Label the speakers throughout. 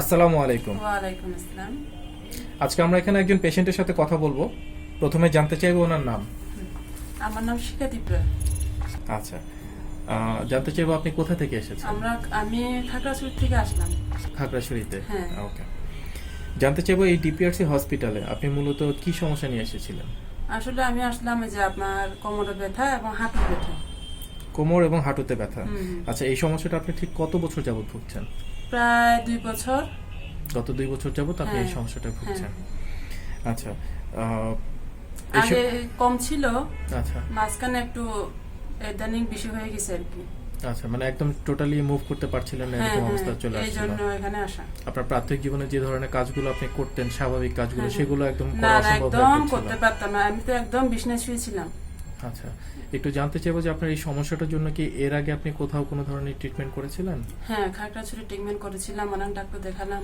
Speaker 1: আসসালামু আলাইকুম।
Speaker 2: ওয়ালাইকুম আসসালাম।
Speaker 1: আজকে আমরা এখানে একজন পেশেন্টের সাথে কথা বলব। প্রথমে জানতে চাইব ওনার নাম।
Speaker 2: আমার নাম শিখা দীপ্রা
Speaker 1: আচ্ছা। জানতে চাইব আপনি কোথা থেকে এসেছেন?
Speaker 2: আমরা আমি খাগড়াছড়ি থেকে আসলাম।
Speaker 1: খাগড়াছড়িতে?
Speaker 2: হ্যাঁ।
Speaker 1: ওকে। জানতে চাইব এই ডিপিআরসি হসপিটালে আপনি মূলত কি সমস্যা নিয়ে এসেছিলেন?
Speaker 2: আসলে আমি আসলাম যে আপনার কোমরে ব্যথা এবং হাঁটুর ব্যথা।
Speaker 1: কোমর এবং হাঁটুতে ব্যথা। আচ্ছা এই সমস্যাটা আপনি ঠিক কত বছর যাবত ভুগছেন?
Speaker 2: প্রায় দুই বছর।
Speaker 1: গত দুই বছর যাবত আপনি এই
Speaker 2: হ্যাঁ,
Speaker 1: সমস্যাটা ভুগছেন।
Speaker 2: হ্যাঁ।
Speaker 1: আচ্ছা
Speaker 2: আগে কম ছিল
Speaker 1: আচ্ছা।
Speaker 2: মাঝখানে একটু ইদানিং বেশি হয়ে গেছে আর কি।
Speaker 1: আচ্ছা মানে একদম টোটালি মুভ করতে পারছিলেন না
Speaker 2: হ্যাঁ
Speaker 1: এরকম অবস্থা চলে
Speaker 2: এই
Speaker 1: আসছিল।
Speaker 2: জন্য এখানে আসা।
Speaker 1: আপনার প্রাথমিক জীবনে যে ধরনের কাজগুলো আপনি করতেন স্বাভাবিক কাজগুলো সেগুলো একদম করা
Speaker 2: না একদম করতে পারতাম না। আমি তো একদম বিছনায় শুয়েছিলাম
Speaker 1: আচ্ছা একটু জানতে চাইব যে আপনার এই সমস্যাটার জন্য কি এর আগে আপনি কোথাও কোনো ধরনের ট্রিটমেন্ট করেছিলেন?
Speaker 2: খাগড়াছড়ি ট্রিটমেন্ট করেছিলাম অনেক ডাক্তার দেখালাম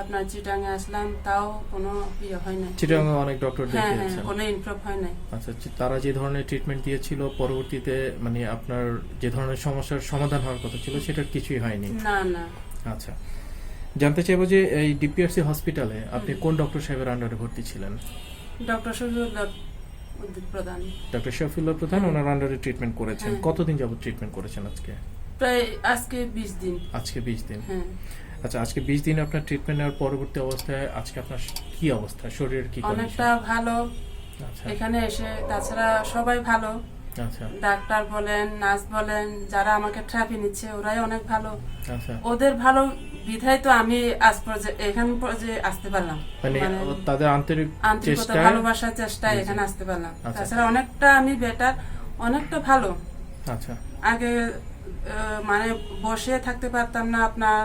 Speaker 2: আপনার চিটাঙে আসলাম তাও কোনো ইয়ে হয়
Speaker 1: চিটাগাং অনেক ডক্টর
Speaker 2: হ্যাঁ হ্যাঁ
Speaker 1: দেখিয়েছেন।
Speaker 2: কোনো ইমপ্রুভ হয় নাই।
Speaker 1: আচ্ছা তারা যে ধরনের ট্রিটমেন্ট দিয়েছিল পরবর্তীতে মানে আপনার যে ধরনের সমস্যার সমাধান হওয়ার কথা ছিল সেটার কিছুই হয়নি।
Speaker 2: না না।
Speaker 1: আচ্ছা জানতে চাইব যে এই ডিপিআরসি হসপিটালে আপনি কোন ডক্টর সাহেবের আন্ডারে ভর্তি ছিলেন?
Speaker 2: ডক্টর শফিউল্লাহ প্রধান।
Speaker 1: ডক্টর শফিউল্লাহ প্রধান ওনার আন্ডারে ট্রিটমেন্ট করেছেন।
Speaker 2: হ্যাঁ।
Speaker 1: কতদিন যাবত ট্রিটমেন্ট করেছেন আজকে?
Speaker 2: প্রায় আজকে বিশ দিন।
Speaker 1: আজকে বিশ দিন।
Speaker 2: হ্যাঁ।
Speaker 1: আচ্ছা আজকে বিশ দিন আপনার ট্রিটমেন্ট নেওয়ার পরবর্তী অবস্থায় আজকে আপনার কি অবস্থা? শরীরের কি
Speaker 2: অনেকটা ভালো।
Speaker 1: আচ্ছা।
Speaker 2: এখানে এসে তাছাড়া সবাই ভালো।
Speaker 1: আচ্ছা।
Speaker 2: ডাক্তার বলেন নার্স বলেন যারা আমাকে ট্রাফি নিচ্ছে ওরাই অনেক ভালো।
Speaker 1: আচ্ছা।
Speaker 2: ওদের ভালো বিধায় তো আমি আজ এখান পর্যন্ত আসতে পারলাম
Speaker 1: মানে
Speaker 2: মানে
Speaker 1: তাদের আন্তরিক
Speaker 2: আন্তরিকতা
Speaker 1: চেষ্টায়
Speaker 2: ভালোবাসার
Speaker 1: জি।
Speaker 2: এখানে আসতে পারলাম
Speaker 1: আচ্ছা।
Speaker 2: তাছাড়া অনেকটা আমি বেটার অনেকটা ভালো
Speaker 1: আচ্ছা
Speaker 2: আগে মানে বসে থাকতে পারতাম না আপনার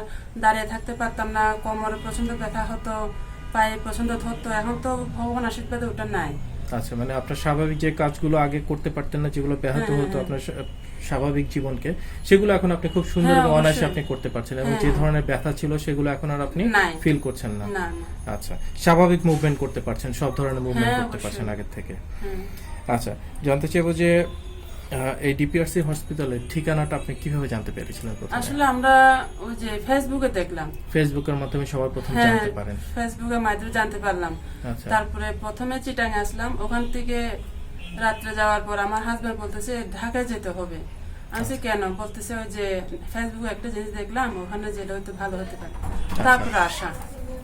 Speaker 2: দাঁড়িয়ে থাকতে পারতাম না কোমরে প্রচণ্ড ব্যথা হতো পায়ে প্রচণ্ড ধরতো এখন তো ভগবান আশীর্বাদে ওটা নাই
Speaker 1: আচ্ছা মানে আপনার স্বাভাবিক যে কাজগুলো আগে করতে পারতেন না যেগুলো ব্যাহত
Speaker 2: হ্যাঁ,
Speaker 1: হতো
Speaker 2: হ্যাঁ।
Speaker 1: আপনার স্বাভাবিক জীবনকে সেগুলো এখন আপনি খুব সুন্দর
Speaker 2: হ্যাঁ,
Speaker 1: অনায়াসে আপনি করতে পারছেন এবং
Speaker 2: হ্যাঁ।
Speaker 1: যে ধরনের ব্যথা ছিল সেগুলো এখন আর আপনি ফিল করছেন না। আচ্ছা স্বাভাবিক মুভমেন্ট করতে পারছেন সব ধরনের মুভমেন্ট
Speaker 2: হ্যাঁ,
Speaker 1: করতে পারছেন আগের থেকে। আচ্ছা জানতে চাইব যে এই ডিপিআরসি হসপিটালের ঠিকানাটা আপনি কীভাবে জানতে পেরেছিলেন
Speaker 2: আসলে আমরা ওই যে ফেসবুকে দেখলাম।
Speaker 1: ফেসবুকের মাধ্যমে সবার প্রথম
Speaker 2: হ্যাঁ
Speaker 1: জানতে পারেন।
Speaker 2: ফেসবুকের মাধ্যমে জানতে পারলাম।
Speaker 1: আচ্ছা।
Speaker 2: তারপরে প্রথমে চিটাঙে আসলাম। ওখান থেকে রাত্রে যাওয়ার পর আমার হাজব্যান্ড বলতেছে ঢাকায় যেতে হবে। আমি কেন? বলতেছে ওই যে ফেসবুকে একটা জিনিস দেখলাম ওখানে যেটা হয়তো ভালো হতে পারে। তারপরে আসা।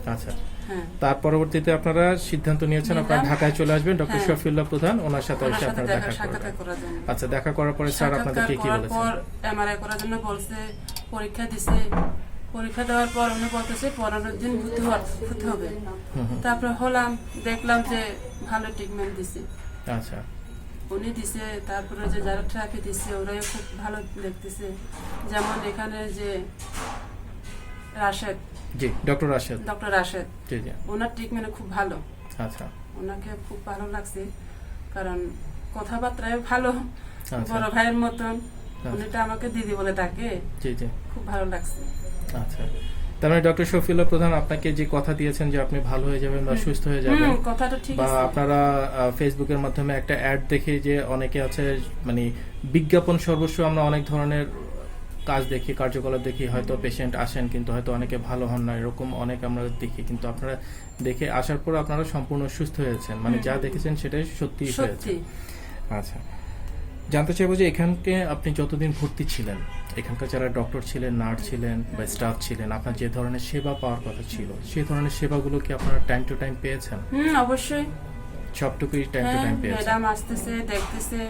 Speaker 1: আচ্ছা।
Speaker 2: হ্যাঁ।
Speaker 1: তার পরবর্তীতে আপনারা সিদ্ধান্ত নিয়েছেন আপনারা। ঢাকায় চলে আসবেন ডক্টর
Speaker 2: হ্যাঁ।
Speaker 1: শফিউল্লাহ প্রধান ওনার সাথে এসে আপনারা
Speaker 2: দেখা
Speaker 1: করবেন।
Speaker 2: করার জন্য।
Speaker 1: আচ্ছা দেখা করার পরে স্যার আপনাদেরকে কি বলেছেন?
Speaker 2: পর এমআরআই করার জন্য বলছে পরীক্ষা দিছে। পরীক্ষা দেওয়ার পর উনি বলতেছে পনেরো দিন হতে হবে। তারপরে হলাম দেখলাম যে ভালো ট্রিটমেন্ট দিছে।
Speaker 1: আচ্ছা।
Speaker 2: উনি দিছে তারপরে যে যারা ট্রাফি দিচ্ছে ওরাই খুব ভালো দেখতেছে। যেমন এখানে যে রাশেদ।
Speaker 1: জি ডক্টর রাশেদ।
Speaker 2: ডক্টর রাশেদ।
Speaker 1: জি জি।
Speaker 2: ওনার ট্রিটমেন্ট খুব ভালো।
Speaker 1: আচ্ছা।
Speaker 2: ওনাকে খুব ভালো লাগছে কারণ কথাবার্তায় ভালো
Speaker 1: আচ্ছা।
Speaker 2: বড় ভাইয়ের মতন। উনি তো আমাকে দিদি বলে ডাকে।
Speaker 1: জি জি।
Speaker 2: খুব ভালো লাগছে।
Speaker 1: আচ্ছা। তার মানে ডক্টর শফিউল্লাহ প্রধান আপনাকে যে কথা দিয়েছেন যে আপনি ভালো হয়ে যাবেন বা সুস্থ হয়ে যাবেন
Speaker 2: কথাটা ঠিক
Speaker 1: বা আপনারা ফেসবুকের মাধ্যমে একটা অ্যাড দেখে যে অনেকে আছে মানে বিজ্ঞাপন সর্বস্ব আমরা অনেক ধরনের কাজ দেখি কার্যকলাপ দেখি হয়তো পেশেন্ট আসেন কিন্তু হয়তো অনেকে ভালো হন না এরকম অনেক আমরা দেখি কিন্তু আপনারা দেখে আসার পর আপনারা সম্পূর্ণ সুস্থ হয়েছেন মানে যা দেখেছেন সেটাই সত্যি। হয়েছে। আচ্ছা। জানতে চাইব যে এখানকে আপনি যতদিন ভর্তি ছিলেন এখানকার যারা ডক্টর ছিলেন নার্স ছিলেন বা স্টাফ ছিলেন আপনার যে ধরনের সেবা পাওয়ার কথা ছিল সেই ধরনের সেবাগুলো কি আপনারা টাইম টু টাইম পেয়েছেন?
Speaker 2: হুম অবশ্যই।
Speaker 1: সবটুকুই টাইম টু টাইম পেয়েছেন
Speaker 2: ম্যাডাম আসতেছে দেখতেছে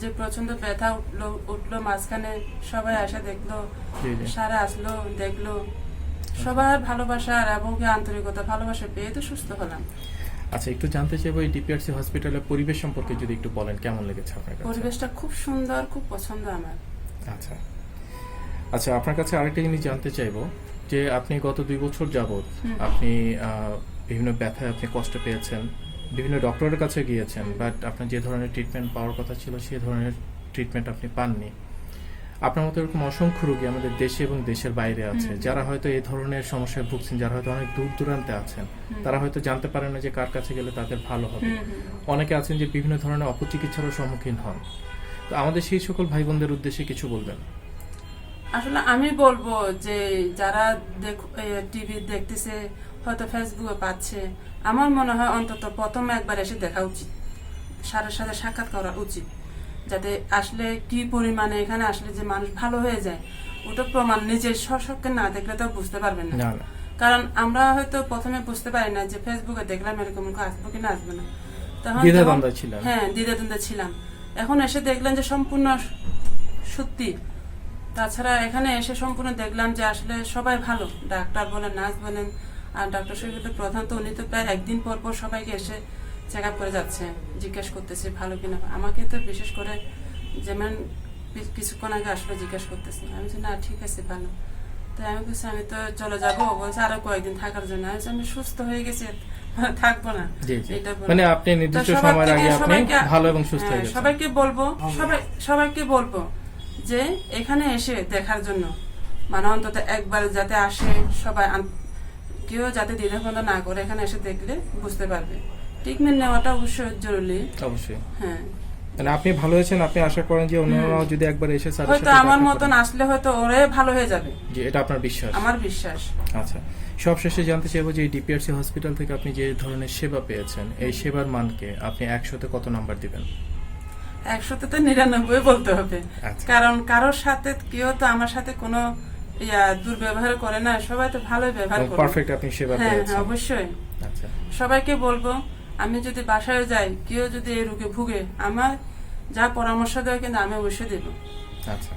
Speaker 2: যে প্রচণ্ড ব্যথা উঠল উঠল মাঝখানে সবাই আসে দেখল সারা আসলো দেখল। সবার ভালোবাসা আর এবং আন্তরিকতা ভালোবাসা পেয়ে তো সুস্থ হলাম।
Speaker 1: আচ্ছা একটু জানতে চাইব এই ডিপিআরসি হসপিটালের পরিবেশ সম্পর্কে যদি একটু বলেন কেমন লেগেছে আপনার কাছে?
Speaker 2: পরিবেশটা খুব সুন্দর খুব পছন্দ আমার।
Speaker 1: আচ্ছা। আচ্ছা আপনার কাছে আরেকটা জিনিস জানতে চাইব যে আপনি গত দুই বছর যাবত আপনি বিভিন্ন ব্যথায় আপনি কষ্ট পেয়েছেন বিভিন্ন ডক্টরের কাছে গিয়েছেন বাট আপনার যে ধরনের ট্রিটমেন্ট পাওয়ার কথা ছিল সেই ধরনের ট্রিটমেন্ট আপনি পাননি। আপনার মতো এরকম অসংখ্য রোগী আমাদের দেশে এবং দেশের বাইরে আছে যারা হয়তো এই ধরনের সমস্যায় ভুগছেন যারা হয়তো অনেক দূর দূরান্তে আছেন তারা হয়তো জানতে পারেন না যে কার কাছে গেলে তাদের ভালো হবে। অনেকে আছেন যে বিভিন্ন ধরনের অপচিকিৎসারও সম্মুখীন হন। তো আমাদের সেই সকল ভাই বোনদের উদ্দেশ্যে কিছু বলবেন?
Speaker 2: আসলে আমি বলব যে যারা টিভি দেখতেছে হয়তো ফেসবুকে পাচ্ছে আমার মনে হয় অন্তত প্রথম একবার এসে দেখা উচিত। সারের সাথে সাক্ষাৎ করা উচিত। যাতে আসলে কি পরিমাণে এখানে আসলে যে মানুষ ভালো হয়ে যায় ওটা প্রমাণ নিজের স্বচক্ষে না দেখলে তো বুঝতে পারবেন না। কারণ আমরা হয়তো প্রথমে বুঝতে পারি না যে ফেসবুকে দেখলাম এরকম আসব কি না আসবে না। তখন। হ্যাঁ দ্বিধাদ্বন্দ্বে ছিলাম। এখন এসে দেখলেন যে সম্পূর্ণ সত্যি। তাছাড়া এখানে এসে সম্পূর্ণ দেখলাম যে আসলে সবাই ভালো। ডাক্তার বলেন নার্স বলেন আর ডাক্তার শরীফের প্রধান তো উনি তো প্রায় একদিন পর পর সবাইকে এসে চেক আপ করে যাচ্ছে জিজ্ঞেস করতেছে ভালো কিনা। আমাকে তো বিশেষ করে যেমন কিছুক্ষণ আগে আসলে জিজ্ঞেস করতেছে। আমি বলছি, না ঠিক আছে ভালো। তাই আমি বলছি আমি তো চলে যাব। বলছে আরও কয়েকদিন থাকার জন্য। আমি আমি সুস্থ হয়ে গেছি থাকব না।
Speaker 1: মানে আপনি নির্দিষ্ট সময়ের আগে আপনি ভালো এবং সুস্থ
Speaker 2: হ্যাঁ,
Speaker 1: হয়ে গেছেন।
Speaker 2: সবাইকে বলব সবাই সবাইকে বলব যে এখানে এসে দেখার জন্য মানে অন্তত একবার যাতে আসে সবাই কেউ যাতে দ্বিধাবন্ধ না করে এখানে এসে দেখলে বুঝতে পারবে। ট্রিটমেন্ট নেওয়াটা অবশ্যই জরুরি।
Speaker 1: অবশ্যই।
Speaker 2: হ্যাঁ।
Speaker 1: মানে আপনি ভালো হয়েছেন আপনি আশা করেন যে অন্যরাও যদি একবার এসে স্যারের
Speaker 2: হয়তো আমার মতন আসলে হয়তো ওরে ভালো হয়ে যাবে।
Speaker 1: জি এটা আপনার বিশ্বাস।
Speaker 2: আমার বিশ্বাস।
Speaker 1: আচ্ছা সবশেষে জানতে চাইব যে ডিপিআরসি হসপিটাল থেকে আপনি যে ধরনের সেবা পেয়েছেন এই সেবার মানকে আপনি একশোতে কত নাম্বার দিবেন?
Speaker 2: একশোতে তো নিরানব্বই বলতে হবে।
Speaker 1: আচ্ছা।
Speaker 2: কারণ কারোর সাথে কেউ তো আমার সাথে কোনো ইয়া দুর্ব্যবহার করে না। সবাই তো ভালোই ব্যবহার করে
Speaker 1: পারফেক্ট আপনি সেবা
Speaker 2: হ্যাঁ
Speaker 1: পেয়েছেন।
Speaker 2: হ্যাঁ অবশ্যই।
Speaker 1: আচ্ছা।
Speaker 2: সবাইকে বলব আমি যদি বাসায় যাই কেউ যদি এই রোগে ভুগে আমার যা পরামর্শ দেয় কিন্তু আমি অবশ্যই দেবো।
Speaker 1: আচ্ছা।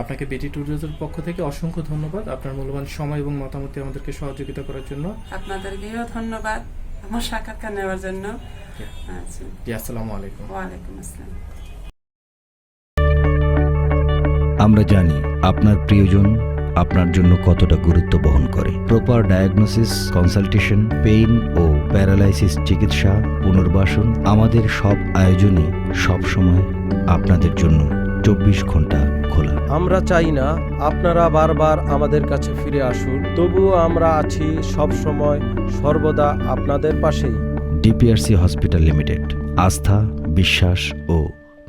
Speaker 1: আপনাকে বেটি ট্যুরিজমের পক্ষ থেকে অসংখ্য ধন্যবাদ আপনার মূল্যবান সময় এবং মতামতে আমাদেরকে সহযোগিতা করার জন্য।
Speaker 2: আপনাদেরকেও ধন্যবাদ আমার সাক্ষাৎকার নেওয়ার জন্য। আচ্ছা।
Speaker 1: আসসালামু আলাইকুম।
Speaker 2: ওয়ালাইকুম আসসালাম।
Speaker 3: আমরা জানি আপনার প্রিয়জন আপনার জন্য কতটা গুরুত্ব বহন করে। প্রপার ডায়াগনোসিস কনসালটেশন পেইন ও প্যারালাইসিস চিকিৎসা পুনর্বাসন আমাদের সব আয়োজনই সবসময় আপনাদের জন্য চব্বিশ ঘণ্টা খোলা।
Speaker 4: আমরা চাই না আপনারা বারবার আমাদের কাছে ফিরে আসুন তবুও আমরা আছি সব সময় সর্বদা আপনাদের পাশেই।
Speaker 3: ডিপিআরসি হসপিটাল লিমিটেড আস্থা বিশ্বাস ও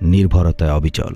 Speaker 3: নির্ভরতায় অবিচল।